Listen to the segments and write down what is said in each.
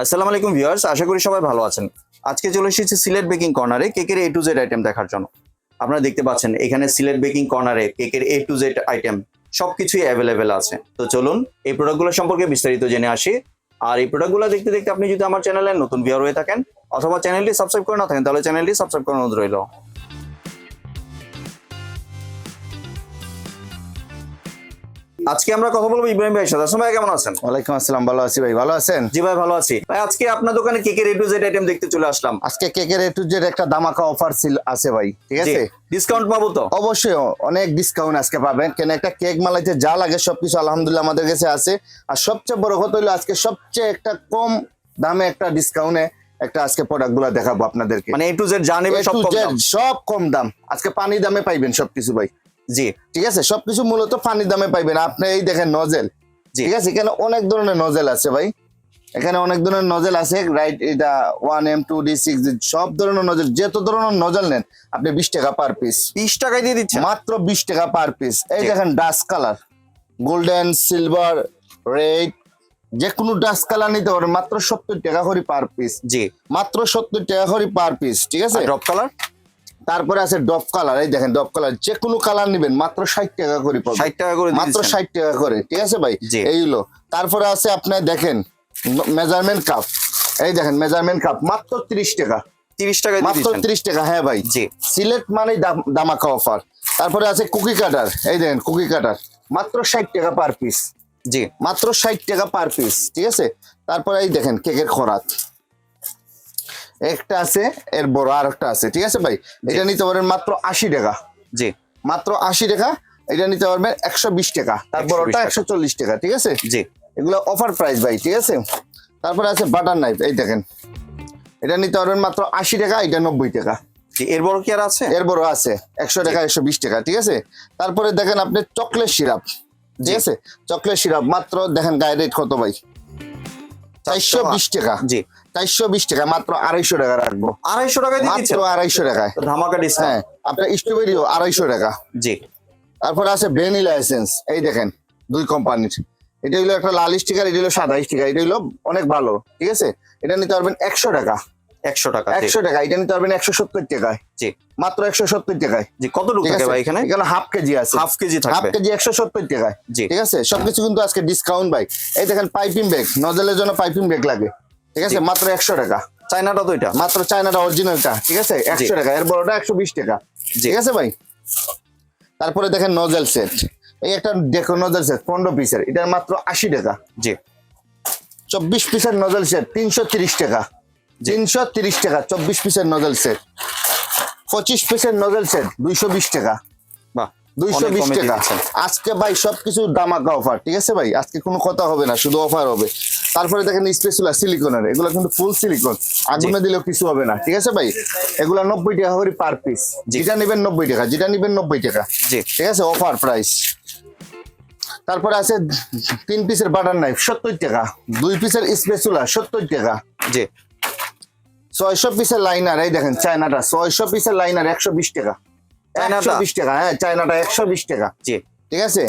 আসসালামু আলাইকুম ভিউয়ার্স, আশা করি সবাই ভালো আছেন। আজকে চলে এসেছি সিলেট বেকিং কর্নারে কেকের এ টু জেড আইটেম দেখার জন্য। আপনারা দেখতে পাচ্ছেন, এখানে সিলেট বেকিং কর্নারে কেকের এ টু জেড আইটেম সবকিছুই অ্যাভেলেবেল আছে। তো চলুন, এই প্রোডাক্টগুলো সম্পর্কে বিস্তারিত জেনে আসি। আর এই প্রোডাক্টগুলো দেখতে দেখতে আপনি যদি আমার চ্যানেলে নতুন ভিউয়ার হয়ে থাকেন, অথবা চ্যানেলটি সাবস্ক্রাইব করে না থাকেন, তাহলে চ্যানেলটি সাবস্ক্রাইব করানো অনুরোধ রইল। আজকে আমরা কথা বলব ইব্রাহিম ভাইয়ের সাথে। ভাই কেমন আছেন? ওয়ালাইকুম আসসালাম ভালো আছি ভাই ভালো আছেন? জি ভাই ভালো আছি। ভাই আজকে আপনার দোকানে কেকের এ টু জেড আইটেম দেখতে চলে আসলাম? আজকে কেকের এ টু জেড একটা দামাকা অফার ছিল আছে ভাই ঠিক আছে? ডিসকাউন্ট পাবো তো? অবশ্যই অনেক ডিসকাউন্ট আজকে পাবেন। কেন একটা কেক মালাইতে যা লাগে সবকিছু আলহামদুলিল্লাহ আমাদের কাছে আছে। আর সবচেয়ে বড় কথা হলো আজকে সবচেয়ে একটা কম দামে একটা ডিসকাউন্টে একটা আজকে প্রোডাক্টগুলা দেখাবো আপনাদেরকে। মানে এ টু জেড যা নেবে। সব কম দাম। আজকে পানি দামে পাইবেন সবকিছু ভাই। জি। ঠিক আছে? সবকিছু মূলত পানির দামে পাইবেন। আপনি এই দেখেন নজেল জি। ঠিক আছে? এখানে অনেক ধরনের নজেল আছে ভাই। এখানে অনেক ধরনের নজেল আছে। রাইট এটা one M two D six সব ধরনের নজেল যত ধরনের নজেল নেন আপনি বিশ টাকা পার পিস বিশ টাকায় দিয়ে দিচ্ছে মাত্র বিশ টাকা পার পিস এই দেখেন dust colour golden silver red যে কোনো ডাস্ট কালার নিতে পারেন। মাত্র সত্তর টাকা করে পার পিস জি। মাত্র সত্তর টাকা করে পার পিস ঠিক আছে? ড্রপ কালার তারপরে আছে ডপ কালার এই দেখেন ডপ কালার যে কোনো কালার নিবেন মাত্র ষাট টাকা করে ষাট টাকা করে মাত্র ষাট টাকা করে ঠিক আছে ভাই? এইগুলো তারপরে আছে আপনার দেখেন মেজারমেন্ট কাপ এই দেখেন মেজারমেন্ট কাপ মাত্র তিরিশ টাকা। তিরিশ দিয়ে মাত্র তিরিশ টাকা হ্যাঁ ভাই। জি। সিলেট মানে দামাকা অফার তারপরে আছে কুকি কাটার এই দেখেন কুকি কাটার মাত্র ষাট টাকা পার পিস জি। মাত্র ষাট টাকা পার পিস ঠিক আছে? তারপরে এই দেখেন কেকের খরাত। একটা আছে এর বড় আর একটা আছে ঠিক আছে ভাই? এটা নিতে পারেন মাত্র আশি টাকা। জি। মাত্র আশি টাকা এটা নিতে পারবেন একশো বিশ টাকা। তারপর 120 ওটা একশো চল্লিশ টাকা ঠিক আছে? জি। এগুলো অফার প্রাইস ভাই ঠিক আছে? তারপরে আছে বাটার নাইফ এই দেখেন। এটা নিতে পারবেন মাত্র আশি টাকা এটা নব্বই টাকা। এর বড় কি আর আছে? এর বড় আছে একশো টাকা একশো বিশ টাকা ঠিক আছে? তারপরে দেখেন আপনি চকলেট সিরাপ ঠিক আছে? চকলেট সিরাপ মাত্র দেখেন গায়ে রেট কত ভাই? চারশো বিশ টাকা। জি। চারশো বিশ টাকা মাত্র আড়াইশো টাকা রাখব। আড়াইশো টাকায় মাত্র আড়াইশো টাকায়। ধামাকা হ্যাঁ ডিসকাউন্ট আপনার স্ট্রবেরিও আড়াইশো টাকা। জি। তারপরে আছে ভ্যানিলা এসেন্স এই দেখেন দুই কোম্পানির এটা হলো একটা লাল স্টিকার এটা হলো সাদা স্টিকার এটা হলো অনেক ভালো ঠিক আছে? এটা নিতে পারবেন একশো টাকা। একশো টাকা। একশো টাকা এটা নিতে পারবেন একশো সত্তর টাকায়। জি। মাত্র একশো সত্তর টাকায়। জি কতটুকু ঠিক থাকে ভাই এখানে? এখানে হাফ কেজি আছে। হাফ কেজি হাফ কেজি একশো সত্তর টাকায়। জি। ঠিক আছে? সবকিছু কিন্তু আজকে ডিসকাউন্ট ভাই। এই দেখেন পাইপিং ব্যাগ নজলের জন্য পাইপিং ব্যাগ লাগে। ঠিক আছে? মাত্র একশো টাকা। চাইনাটা তো এটা মাত্র চায়নাটা অরিজিনালটা ঠিক আছে? একশো টাকা। এর বড়টা একশো বিশ টাকা। ঠিক আছে ভাই? তারপরে দেখেন নজেল সেট এই একটা দেখো নজেল সেট পনেরো পিসের এটার মাত্র আশি টাকা। জি। চব্বিশ পিসের নজেল সেট তিনশো তিরিশ টাকা। তিনশো তিরিশ টাকা চব্বিশ পিসের নজেল সেট পঁচিশ পিসের নজেল সেট দুইশো বিশ টাকা। দুইশো বিশ টাকা। আজকে ভাই সবকিছু দামাকা অফার ঠিক আছে ভাই? আজকে কোনো কথা হবে না শুধু অফার হবে। তারপরে দেখেন স্পেসুলা সিলিকনের এগুলো কিন্তু ফুল সিলিকন আগুনে দিলেও কিছু হবে না ঠিক আছে ভাই? এগুলো নব্বই টাকা করে পার পিস যেটা নেবেন নব্বই টাকা যেটা নেবেন নব্বই টাকা। জি। ঠিক আছে অফার প্রাইস তারপরে আছে তিন পিসের বাটার নাইফ সত্তর টাকা। দুই পিসের স্পেসুলা সত্তর টাকা। জি। ছয়শো পিসের লাইনার এই দেখেন চায়নাটা ছয়শো পিসের লাইনার একশো বিশ টাকা? একশো বিশ টাকা হ্যাঁ চায়নাটা একশো বিশ টাকা। জি। ঠিক আছে?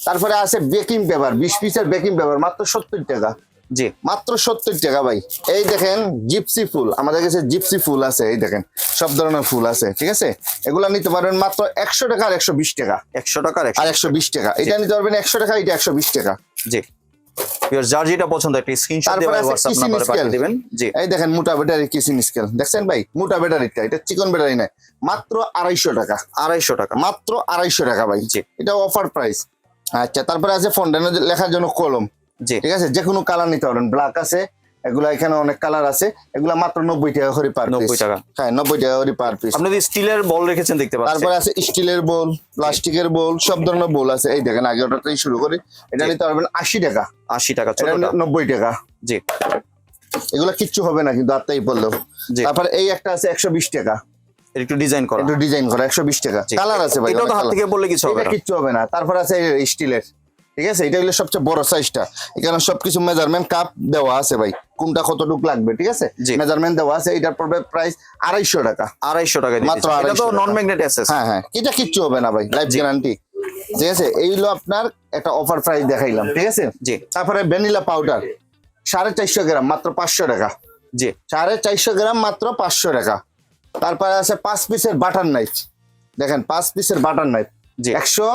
তারপরে আছে বেকিং পেপার বিশ পিসের বেকিং পেপার মাত্র সত্তর টাকা। জি। মাত্র সত্তর টাকা ভাই। এই দেখেন জিপসি ফুল আমাদের কাছে জিপসি ফুল আছে এই দেখেন সব ধরনের ফুল আছে ঠিক আছে? এগুলা নিতে পারবেন মাত্র একশো টাকা আর একশো বিশ টাকা। একশো টাকার আর একশো বিশ টাকা। এটা নিতে পারবেন একশো টাকা এটা একশো বিশ টাকা। জি। যার যেটা পছন্দ একটা স্ক্রিনশট দিয়ে হোয়াটসঅ্যাপ kissing পাঠিয়ে দিবেন। জি। এই দেখেন মোটা ব্যাটারি স্কেল দেখছেন ভাই? মোটা ব্যাটারিটা এটা চিকন ব্যাটারি মাত্র আড়াইশো টাকা। আড়াইশো টাকা। মাত্র আড়াইশো টাকা ভাই। জি। এটা অফার প্রাইস আচ্ছা তারপরে আছে ফন্ডেন লেখার জন্য কলম। জি। ঠিক আছে? যে কোনো কালার নিতে পারেন ব্ল্যাক আছে এগুলা এখানে অনেক কালার আছে। এগুলা মাত্র নব্বই টাকা করে পার নব্বই টাকা। হ্যাঁ নব্বই টাকা করে পার পিস আপনি স্টিলের বল রেখেছেন দেখতে পাচ্ছেন। তারপরে আছে স্টিলের বল প্লাস্টিকের বল সব ধরনের বল আছে। এই দেখেন আগে ওটাতেই শুরু করি। এটা নিতে পারবেন আশি টাকা। আশি টাকা নব্বই টাকা। জি। এগুলা কিচ্ছু হবে না কিন্তু আত্মাই বললেও তারপরে এই একটা আছে একশো বিশ টাকা। একটু ডিজাইন করা। একটু ডিজাইন করা একশো বিশ টাকা। কালার আছে ভাই এটাও তো হাত থেকে বললে কিছু হবে না। কিচ্ছু হবে না। তারপর আছে স্টিলের। ঠিক আছে? এটা হলো সবচেয়ে বড় সাইজটা এখানে সবকিছু মেজারমেন্ট কাপ দেওয়া আছে ভাই। কোনটা কতটুকু লাগবে ঠিক আছে। মেজারমেন্ট দেওয়া আছে। এটার পড়বে প্রাইস আড়াইশো টাকা। আড়াইশো টাকা মাত্র এটা তো নন। ম্যাগনেট অ্যাসেস হ্যাঁ হ্যাঁ। এটা কিচ্ছু হবে না ভাই লাইফ গ্যারান্টি ঠিক আছে? এই হলো আপনার একটা অফার প্রাইস দেখাইলাম ঠিক আছে? জি। তারপরে ভ্যানিলা পাউডার সাড়ে চারশো গ্রাম মাত্র পাঁচশো টাকা। জি। সাড়ে চারশো গ্রাম মাত্র পাঁচশো টাকা। তারপরে আছে পাঁচ পিসের বাটার নাইফ। দেখেন পাঁচ পিসের বাটার নাইফ। জি। একশো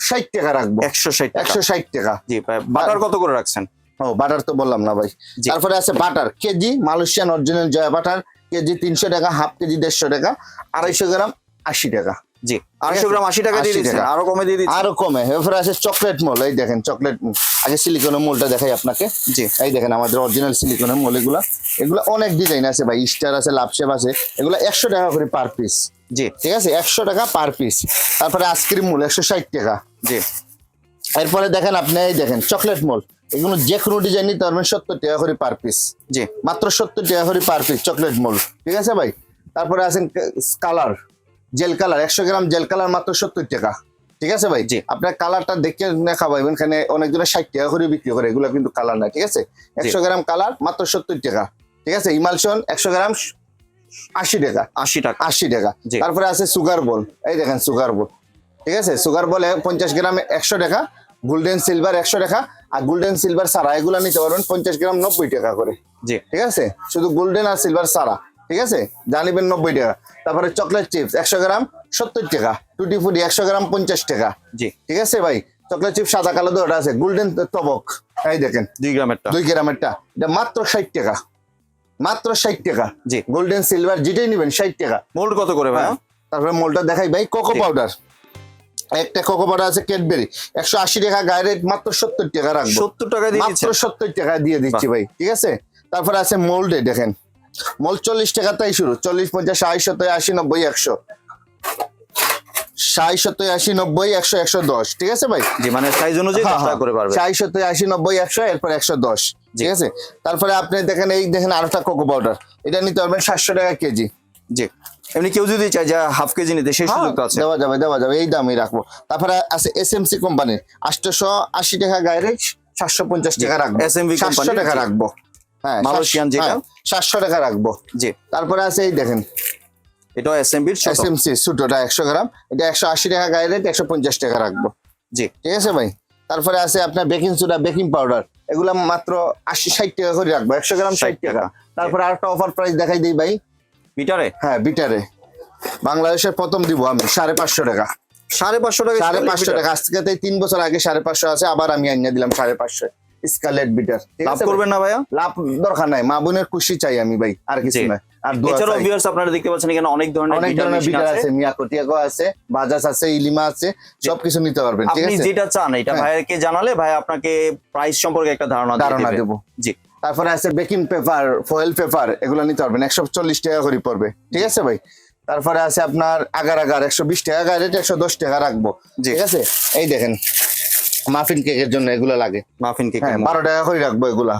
ষাট টাকা রাখব। একশো ষাট একশো ষাট টাকা। জি বাটার কত করে রাখছেন? ও বাটার তো বললাম না ভাই। তারপরে আছে butter KG Malaysian original Jaya butter KG তিনশো টাকা হাফ কেজি দেড়শো টাকা আড়াইশো গ্রাম আশি টাকা। জি। আড়াইশো গ্রাম আশি টাকা দিয়ে 80 দিচ্ছেন আরও কমে দিয়ে দিচ্ছেন আরও কমে। এরপরে আছে চকলেট মোল এই দেখেন চকলেট আগে সিলিকনের মোলটা দেখাই আপনাকে। জি। এই দেখেন আমাদের অরিজিনাল সিলিকনের মোল এগুলা। এগুলো অনেক ডিজাইন আছে ভাই। স্টার আছে লাভশেপ আছে। এগুলো একশো টাকা করে পার পিস জি। ঠিক আছে? একশো টাকা পার পিস তারপরে আইসক্রিম মোল একশো ষাট টাকা। জি। এরপরে দেখেন আপনি এই দেখেন চকলেট মোল এগুলো যে কোনো ডিজাইন নিতে পারবেন সত্তর টাকা করে পার পিস জি। মাত্র সত্তর টাকা করে পার পিস চকলেট মোল ঠিক আছে ভাই? তারপরে আছেন কালার জেল কালার একশো গ্রাম জেল কালার মাত্র সত্তর টাকা। ঠিক আছে ভাই? জি। আপনার কালারটা দেখে দেখা পাইবেন এখানে অনেকজনের ষাট টাকা করে বিক্রি করে এগুলো কিন্তু কালার না ঠিক আছে? একশো গ্রাম কালার মাত্র সত্তর টাকা। ঠিক আছে? ইমালশন একশো গ্রাম আশি টাকা। আশি টাকা। আশি টাকা। তারপরে আছে সুগার বল। এই দেখেন সুগার বল। ঠিক আছে? সুগার বলে পঞ্চাশ গ্রামে একশো টাকা গোল্ডেন সিলভার একশো টাকা আর গোল্ডেন সিলভার সারা এগুলো নিতে পারবেন পঞ্চাশ গ্রাম নব্বই টাকা করে। জি। ঠিক আছে? শুধু গোল্ডেন আর সিলভার সারা। ঠিক আছে? জানিবেন নব্বই টাকা। তারপরে চকলেট চিপস একশো গ্রাম সত্তর টাকা। টুটি ফুটি একশো গ্রাম পঞ্চাশ টাকা। জি। ঠিক আছে ভাই? চকলেট চিপস সাদা কালো দুটো আছে। গোল্ডেন তবক এই দেখেন। দুই গ্রামেরটা। দুই গ্রামেরটা। এটা মাত্র ষাট টাকা। মাত্র ষাট টাকা। জি। গোল্ডেন সিলভার যেটাই নেবেন ষাট টাকা। মোল্ড কত করে ভাই? হ্যাঁ। তারপরে মোলটা দেখাই। ভাই কোকো পাউডার একটা কোকো পাউডার আছে ক্যাডবেরি একশো আশি টাকা গায়ে রেট মাত্র সত্তর টাকা রাখব। সত্তর টাকা দিয়ে মাত্র সত্তর টাকা দিয়ে দিচ্ছি ভাই। ঠিক আছে? তারপরে আছে মোল্ডে দেখেন। মোল্ড চল্লিশ টাকা তাই শুরু। চল্লিশ পঞ্চাশ ষাট সত্তর আশি নব্বই একশো। ষাট সত্তর আশি নব্বই একশো একশো দশ। ঠিক আছে ভাই? জি মানে সাইজ অনুযায়ী টাকা করে পারবে। ষাট সত্তর আশি নব্বই একশো এরপর একশো দশ। ঠিক আছে? তারপরে আপনি দেখেন এই দেখেন আরেকটা কোকো পাউডার এটা নিতে পারবেন সাতশো টাকা কেজি। জি। এমনি কেউ যদি চায় যে হাফ কেজি নিতে সেই সুযোগ আছে। দেওয়া যাবে দেওয়া যাবে। এই দামই রাখব। তারপরে আছে এস এম সি কোম্পানির আটশোশো আশি টাকা গায়ে সাতশো পঞ্চাশ টাকা রাখব। SMV সাতশো টাকা রাখব। হ্যাঁ মালয়েশিয়ান যেটা? সাতশো টাকা রাখব। জি। তারপরে আছে এই দেখেন। এটাও এসএমবির ছোট। এস এম সি ছোটটা একশো গ্রাম। এটা একশো আশি টাকা গায়ে রেট একশো পঞ্চাশ টাকা রাখব। জি। ঠিক আছে ভাই? তারপরে আছে আপনার বেকিং সোডা বেকিং পাউডার এগুলো মাত্র আশি ষাট টাকা করে রাখব। একশো গ্রাম ষাট টাকা। তারপরে আরেকটা অফার প্রাইস দেখাই দিই ভাই। বিটারে? হ্যাঁ বিটারে। বাংলাদেশের প্রথম দিব আমি সাড়ে পাঁচশো টাকা। সাড়ে পাঁচশো টাকা সাড়ে পাঁচশো টাকা। আজ থেকে তিন বছর আগে সাড়ে পাঁচশো আছে আবার আমি আইনা দিলাম সাড়ে পাঁচশো। স্কালেট বিটার লাভ করবেন না ভাইয়া? লাভ দরকার নাই মা বোনের খুশি চাই আমি ভাই আর কিছু না আর এছাড়াও ভিউয়ার্স আপনারা দেখতে পাচ্ছেন এখানে অনেক ধরনের অনেক ধরনের বিটার আছে। আছে মিয়াকোটিয়াগো আছে বাজাজ আছে ইলিমা আছে সবকিছু নিতে পারবেন ঠিক আপনি যেটা চান এটা হ্যাঁ। ভাইয়াকে জানালে ভাই আপনাকে প্রাইস সম্পর্কে একটা ধারণা ধারণা দিবে। জি। তারপরে আছে বেকিং পেপার ফয়েল পেপার এগুলো নিতে পারবেন একশো চল্লিশ টাকা করে পড়বে ঠিক আছে ভাই? তারপরে আছে আপনার আগার আগার একশো বিশ টাকা রেট একশো দশ টাকা রাখব ঠিক আছে? এই দেখেন মাফিন কেকের জন্য এগুলো লাগে। মাফিন কেক হ্যাঁ বারো টাকা করে রাখব এগুলা।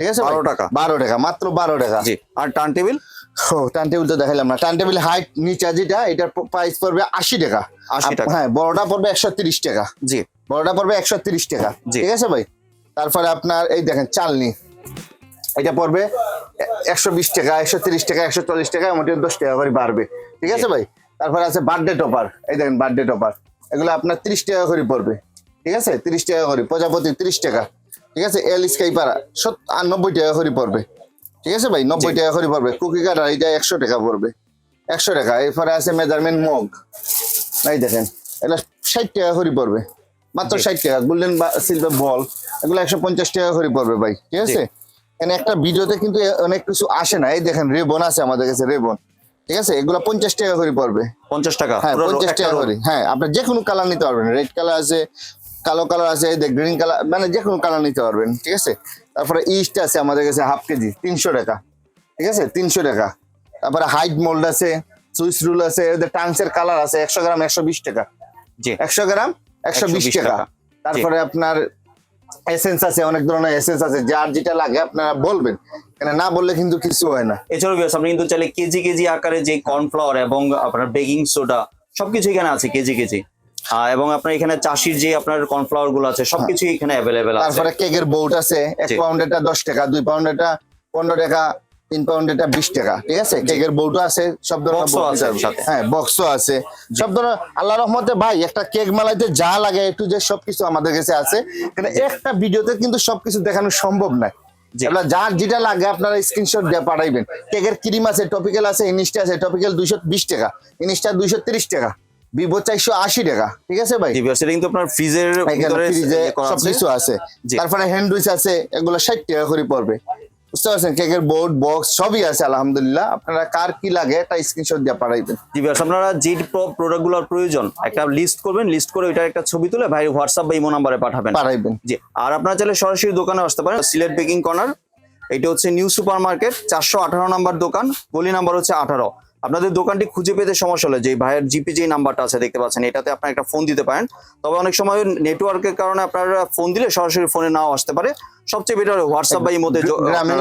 ঠিক আছে বারো টাকা? বারো টাকা মাত্র বারো টাকা। জি। আর টার্ন টেবিল? ও টার্ন টেবিল তো দেখাইলাম না। টার্ন টেবিল হাইট নিচা যেটা এটার প্রাইস পড়বে আশি টাকা। 80 টাকা। হ্যাঁ বড়টা পড়বে একশো তিরিশ টাকা। জি। বড়টা পড়বে একশো তিরিশ টাকা। জি। ঠিক আছে ভাই? তারপরে আপনার এই দেখেন চালনি। এটা পড়বে একশো বিশ টাকা একশো তিরিশ টাকা একশো চল্লিশ টাকা মোটামুটি দশ টাকা করে বাড়বে। ঠিক আছে ভাই? তারপরে আছে বার্থডে টপার। এই দেখেন বার্থডে টপার। এগুলো আপনার তিরিশ টাকা করে পড়বে। ঠিক আছে? তিরিশ টাকা করে প্রজাপতি তিরিশ টাকা। ঠিক আছে? এল স্কাইপার সত্তর আর নব্বই টাকা করে পড়বে। ঠিক আছে ভাই? নব্বই টাকা করে পড়বে। কুকি কাটার এটা একশো টাকা পড়বে। একশো টাকা। এরপরে আছে মেজারমেন্ট মগ। এই দেখেন এটা ষাট টাকা করে পড়বে। মাত্র ষাট টাকা। গোল্ডেন বা সিলভার বল এগুলো একশো পঞ্চাশ টাকা করে পড়বে ভাই। ঠিক আছে? এখানে একটা ভিডিওতে কিন্তু অনেক কিছু আসে না। এই দেখেন রেবন আছে আমাদের কাছে রেবন। ঠিক আছে? এগুলো পঞ্চাশ টাকা করে পড়বে। পঞ্চাশ টাকা। হ্যাঁ পঞ্চাশ টাকা করে হ্যাঁ আপনার যে কোনো কালার নিতে পারবেন। রেড কালার আছে কালো কালার আছে গ্রিন কালার মানে যে কোনো কালার নিতে পারবেন ঠিক আছে? তারপরে ইস্ট আছে আমাদের কাছে হাফ কেজি তিনশো টাকা ঠিক আছে? তিনশো টাকা। তারপরে হাইট মোল্ড আছে সুইস রুল আছে টাংসের কালার আছে একশো গ্রাম একশো বিশ টাকা। জি। একশো গ্রাম একশো বিশ টাকা। তারপরে আপনার এসেন্স আছে অনেক ধরনের এসেন্স আছে যার যেটা লাগে আপনারা বলবেন। এখানে না বললে কিন্তু কিছু হয় না। এছাড়াও আপনি কিন্তু চাইলে কেজি কেজি আকারে যে কর্নফ্লাওয়ার এবং আপনার বেকিং সোডা সবকিছু এখানে আছে কেজি কেজি। এবং আপনার এখানে চাষির যে আপনার কর্নফ্লাওয়ারগুলো আছে সবকিছু এখানে অ্যাভেলেবেল আছে। তারপরে কেকের বোট আছে এক এটা দশ টাকা দুই পাউন্ড এটা পনেরো টাকা তিন পাউন্ড এটা বিশ টাকা ঠিক আছে? কেকের বউটা আছে সব ধরনের। হ্যাঁ বক্সও আছে। সব ধরনের আল্লাহ রহমতে ভাই একটা কেক মালাইতে যা লাগে একটু যে সবকিছু আমাদের কাছে আছে। একটা ভিডিওতে কিন্তু সবকিছু দেখানো সম্ভব নয় যার যেটা লাগে আপনারা স্ক্রিনশট দিয়ে পাঠাইবেন। কেকের ক্রিম আছে টপিক্যাল আছে ইনিশটা আছে টপিক্যাল দুইশো বিশ টাকা ইনিশটা দুইশো তিরিশ টাকা। ভিভো চারশো আশি টাকা ঠিক আছে ভাই? এটা কিন্তু আপনার ফ্রিজের ফ্রিজে ইয়ে আছে। সবকিছু আছে। তারপরে হ্যান্ডউইচ আছে এগুলো ষাট টাকা করে পড়বে। বুঝতে পারছেন? কেকের বোর্ড বক্স সবই আছে আলহামদুলিল্লাহ। আপনারা কার কি লাগে একটা স্ক্রিনশট দিয়ে পাঠাইবেন। জি ভিউয়ার্স আপনারা যে প্রোডাক্টগুলোর প্রয়োজন একটা লিস্ট করবেন লিস্ট করে ওইটার একটা ছবি তুলে ভাই হোয়াটসঅ্যাপ বা ইমো নাম্বারে পাঠাবেন। পাঠাইবেন। জি আর আপনারা চাইলে সরাসরি দোকানে আসতে পারেন সিলেট বেকিং কর্নার এটা হচ্ছে নিউ সুপার মার্কেট চারশো আঠারো নাম্বার দোকান গলি নাম্বার হচ্ছে আঠারো। আপনাদের দোকানটি খুঁজে পেতে সমস্যা হলে যে ভাইয়ের জিপি যে নাম্বারটা আছে দেখতে পাচ্ছেন এটাতে আপনার একটা ফোন দিতে পারেন। তবে অনেক সময় নেটওয়ার্কের কারণে আপনারা ফোন দিলে সরাসরি ফোনে নাও আসতে পারে। সবচেয়ে বেটার হোয়াটসঅ্যাপ বা ইমোতে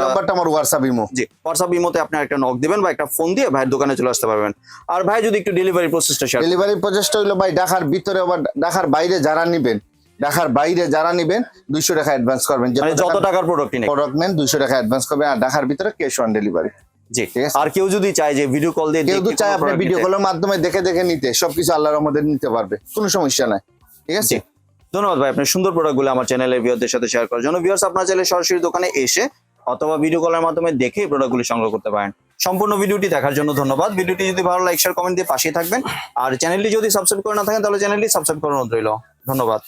নাম্বারটা আমার হোয়াটসঅ্যাপ ইমো জি হোয়াটসঅ্যাপ ইমোতে আপনি একটা নক দিবেন বা একটা ফোন দিয়ে ভাইয়ের দোকানে চলে আসতে পারবেন। আর ভাই যদি একটু ডেলিভারি প্রসেসটা শেয়ার ডেলিভারি প্রচেষ্টা হইল ভাই ঢাকার ভিতরে আবার ঢাকার বাইরে যারা নিবেন ঢাকার বাইরে যারা নিবেন দুইশো টাকা অ্যাডভান্স করবেন। মানে যত টাকার প্রোডাক্ট নেই প্রোডাক্ট নেন দুইশো টাকা অ্যাডভান্স করবেন আর ঢাকার ভিতরে ক্যাশ অন ডেলিভারি জি। আর কেউ যদি চায় যে ভিডিও কল দিয়ে কেউ চায় আপনি ভিডিও কলের মাধ্যমে দেখে দেখে নিতে সবকিছু আল্লাহর রহমতে নিতে পারবে কোনো সমস্যা নাই। ঠিক আছে? ধন্যবাদ ভাই আপনার সুন্দর প্রোডাক্টগুলো আমার চ্যানেলের ভিউয়ারদের সাথে শেয়ার করার জন্য। ভিউয়ার্স আপনারা চাইলে সরাসরি দোকানে এসে অথবা ভিডিও কলের মাধ্যমে দেখে প্রোডাক্টগুলি সংগ্রহ করতে পারেন। সম্পূর্ণ ভিডিওটি দেখার জন্য ধন্যবাদ। ভিডিওটি যদি ভালো লাইক শেয়ার কমেন্ট দিয়ে পাশে থাকবেন। আর চ্যানেলটি যদি সাবস্ক্রাইব করে না থাকেন তাহলে চ্যানেলটি সাবস্ক্রাইব করার অনুরোধ রইল। ধন্যবাদ।